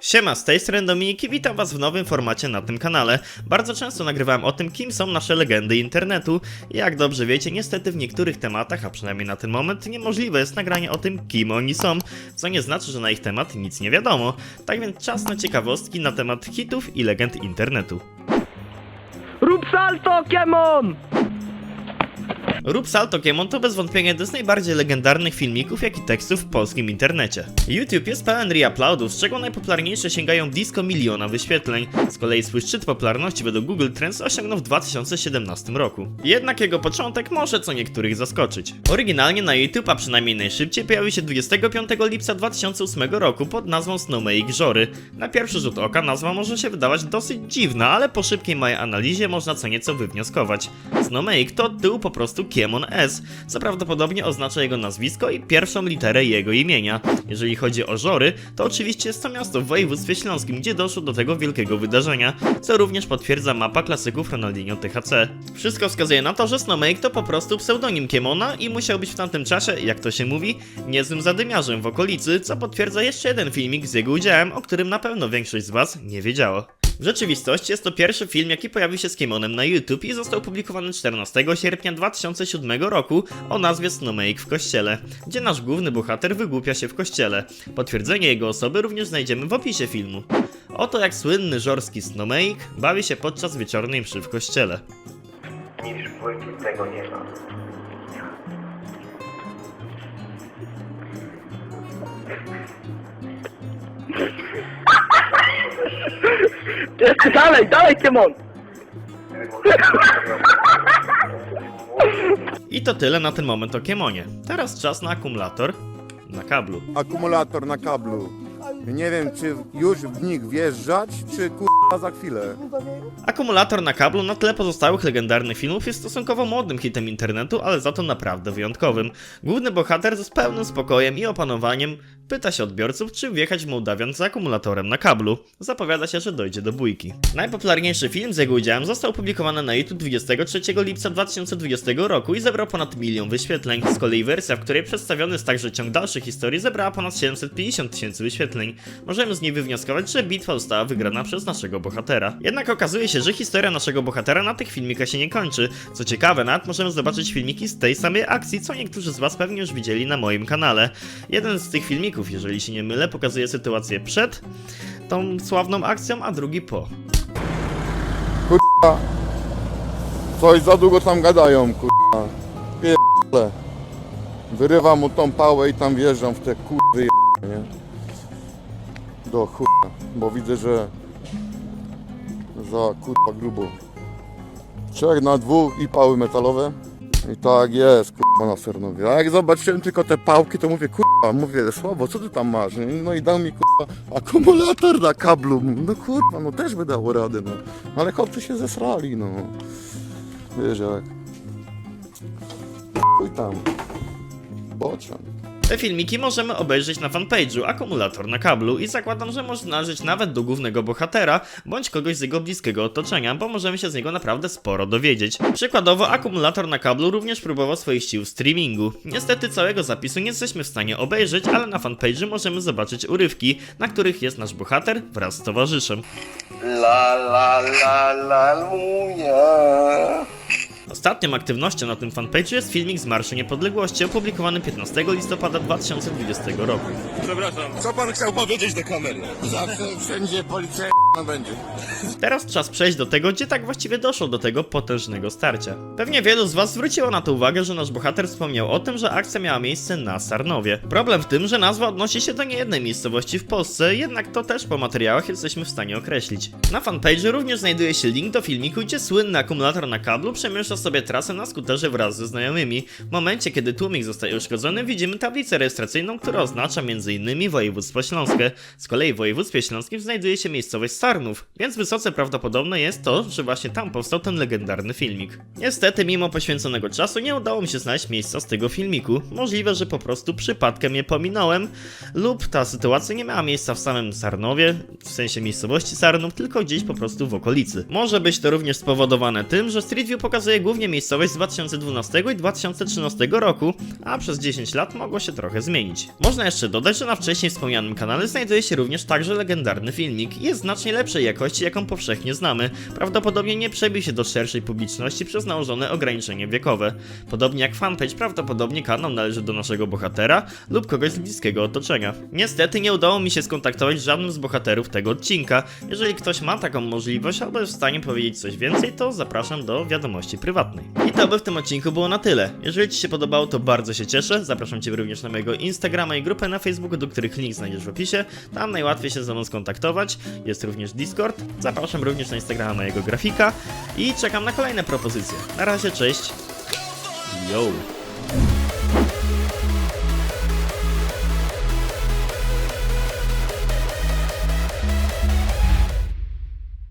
Siema, z tej strony Dominik i witam was w nowym formacie na tym kanale. Bardzo często nagrywałem o tym, kim są nasze legendy internetu. Jak dobrze wiecie, niestety w niektórych tematach, a przynajmniej na ten moment, niemożliwe jest nagranie o tym, kim oni są, co nie znaczy, że na ich temat nic nie wiadomo. Tak więc czas na ciekawostki na temat hitów i legend internetu. Rób salto, Kiemon! Rób Salto Kiemon to bez wątpienia jeden z najbardziej legendarnych filmików, jak i tekstów w polskim internecie. YouTube jest pełen reuploadów, z czego najpopularniejsze sięgają blisko miliona wyświetleń. Z kolei swój szczyt popularności według Google Trends osiągnął w 2017 roku. Jednak jego początek może co niektórych zaskoczyć. Oryginalnie na YouTube, a przynajmniej najszybciej, pojawił się 25 lipca 2008 roku pod nazwą Snowmake Żory. Na pierwszy rzut oka nazwa może się wydawać dosyć dziwna, ale po szybkiej mojej analizie można co nieco wywnioskować. Snowmake to od po prostu Kiemon S, co prawdopodobnie oznacza jego nazwisko i pierwszą literę jego imienia. Jeżeli chodzi o Żory, to oczywiście jest to miasto w województwie śląskim, gdzie doszło do tego wielkiego wydarzenia, co również potwierdza mapa klasyków Ronaldinho THC. Wszystko wskazuje na to, że Snowmake to po prostu pseudonim Kiemona i musiał być w tamtym czasie, jak to się mówi, niezłym zadymiarzem w okolicy, co potwierdza jeszcze jeden filmik z jego udziałem, o którym na pewno większość z was nie wiedziało. W rzeczywistości jest to pierwszy film, jaki pojawił się z Kiemonem na YouTube i został opublikowany 14 sierpnia 2007 roku o nazwie Snowmake w kościele, gdzie nasz główny bohater wygłupia się w kościele. Potwierdzenie jego osoby również znajdziemy w opisie filmu. Oto jak słynny żorski Snowmake bawi się podczas wieczornej mszy w kościele. Niż tego nie ma. Jeszcze dalej, dalej, Kiemon! I to tyle na ten moment o Kiemonie. Teraz czas na akumulator na kablu. akumulator na kablu. Nie wiem, czy już w nich wjeżdżać, czy kurwa za chwilę. Akumulator na kablu na tle pozostałych legendarnych filmów jest stosunkowo młodym hitem internetu, ale za to naprawdę wyjątkowym. Główny bohater z pełnym spokojem i opanowaniem pyta się odbiorców, czy wjechać Mołdawian z akumulatorem na kablu. Zapowiada się, że dojdzie do bójki. Najpopularniejszy film z jego udziałem został opublikowany na YouTube 23 lipca 2020 roku i zebrał ponad milion wyświetleń. Z kolei wersja, w której przedstawiony jest także ciąg dalszych historii, zebrała ponad 750 tysięcy wyświetleń. Możemy z niej wywnioskować, że bitwa została wygrana przez naszego bohatera. Jednak okazuje się, że historia naszego bohatera na tych filmikach się nie kończy. Co ciekawe, nawet możemy zobaczyć filmiki z tej samej akcji, co niektórzy z Was pewnie już widzieli na moim kanale. Jeden z tych filmików, jeżeli się nie mylę, pokazuje sytuację przed tą sławną akcją, a drugi po. Kurwa. Coś za długo tam gadają, kurwa. Pierdolę. Wyrywam mu tą pałę i tam wjeżdżam w te kurwy nie? Do chuja, bo widzę, że za kurwa grubo. Trzech na dwóch i pały metalowe. I tak jest, kurwa, na Sernowie. A jak zobaczyłem tylko te pałki, to mówię, kurwa, mówię, słabo, co ty tam masz? No i dał mi, kurwa, akumulator na kablu. No kurwa, no też by dało radę, no. Ale chłopcy się zesrali, no. Wiesz jak. Chuj tam. Bocian. Te filmiki możemy obejrzeć na fanpage'u Akumulator na kablu i zakładam, że można należeć nawet do głównego bohatera, bądź kogoś z jego bliskiego otoczenia, bo możemy się z niego naprawdę sporo dowiedzieć. Przykładowo Akumulator na kablu również próbował swoich sił w streamingu. Niestety całego zapisu nie jesteśmy w stanie obejrzeć, ale na fanpage'u możemy zobaczyć urywki, na których jest nasz bohater wraz z towarzyszem. La la la la. Ostatnią aktywnością na tym fanpage'u jest filmik z Marszu Niepodległości opublikowany 15 listopada 2020 roku. Co pan chciał powiedzieć do kamery? Zawsze wszędzie policja no będzie. Teraz czas przejść do tego, gdzie tak właściwie doszło do tego potężnego starcia. Pewnie wielu z Was zwróciło na to uwagę, że nasz bohater wspomniał o tym, że akcja miała miejsce na Sarnowie. Problem w tym, że nazwa odnosi się do niejednej miejscowości w Polsce, jednak to też po materiałach jesteśmy w stanie określić. Na fanpage'u również znajduje się link do filmiku, gdzie słynny akumulator na kablu przemieszcza sobie trasę na skuterze wraz ze znajomymi. W momencie, kiedy tłumik zostaje uszkodzony, widzimy tablicę rejestracyjną, która oznacza m.in. województwo śląskie. Z kolei w województwie śląskim znajduje się miejscowość Sarnów, Więc wysoce prawdopodobne jest to, że właśnie tam powstał ten legendarny filmik. Niestety, mimo poświęconego czasu, nie udało mi się znaleźć miejsca z tego filmiku. Możliwe, że po prostu przypadkiem je pominąłem, lub ta sytuacja nie miała miejsca w samym Sarnowie, w sensie miejscowości Sarnów, tylko gdzieś po prostu w okolicy. Może być to również spowodowane tym, że Street View pokazuje głównie miejscowość z 2012 i 2013 roku, a przez 10 lat mogło się trochę zmienić. Można jeszcze dodać, że na wcześniej wspomnianym kanale znajduje się również także legendarny filmik jest znacznie lepszej jakości, jaką powszechnie znamy. Prawdopodobnie nie przebił się do szerszej publiczności przez nałożone ograniczenie wiekowe. Podobnie jak fanpage, prawdopodobnie kanał należy do naszego bohatera lub kogoś z bliskiego otoczenia. Niestety nie udało mi się skontaktować z żadnym z bohaterów tego odcinka. Jeżeli ktoś ma taką możliwość albo jest w stanie powiedzieć coś więcej, to zapraszam do wiadomości prywatnej. I to by w tym odcinku było na tyle. Jeżeli Ci się podobało, to bardzo się cieszę. Zapraszam Cię również na mojego Instagrama i grupę na Facebooku, do których link znajdziesz w opisie. Tam najłatwiej się ze mną skontaktować. Jest również Discord. Zapraszam również na Instagrama mojego grafika i czekam na kolejne propozycje. Na razie, cześć. Yo.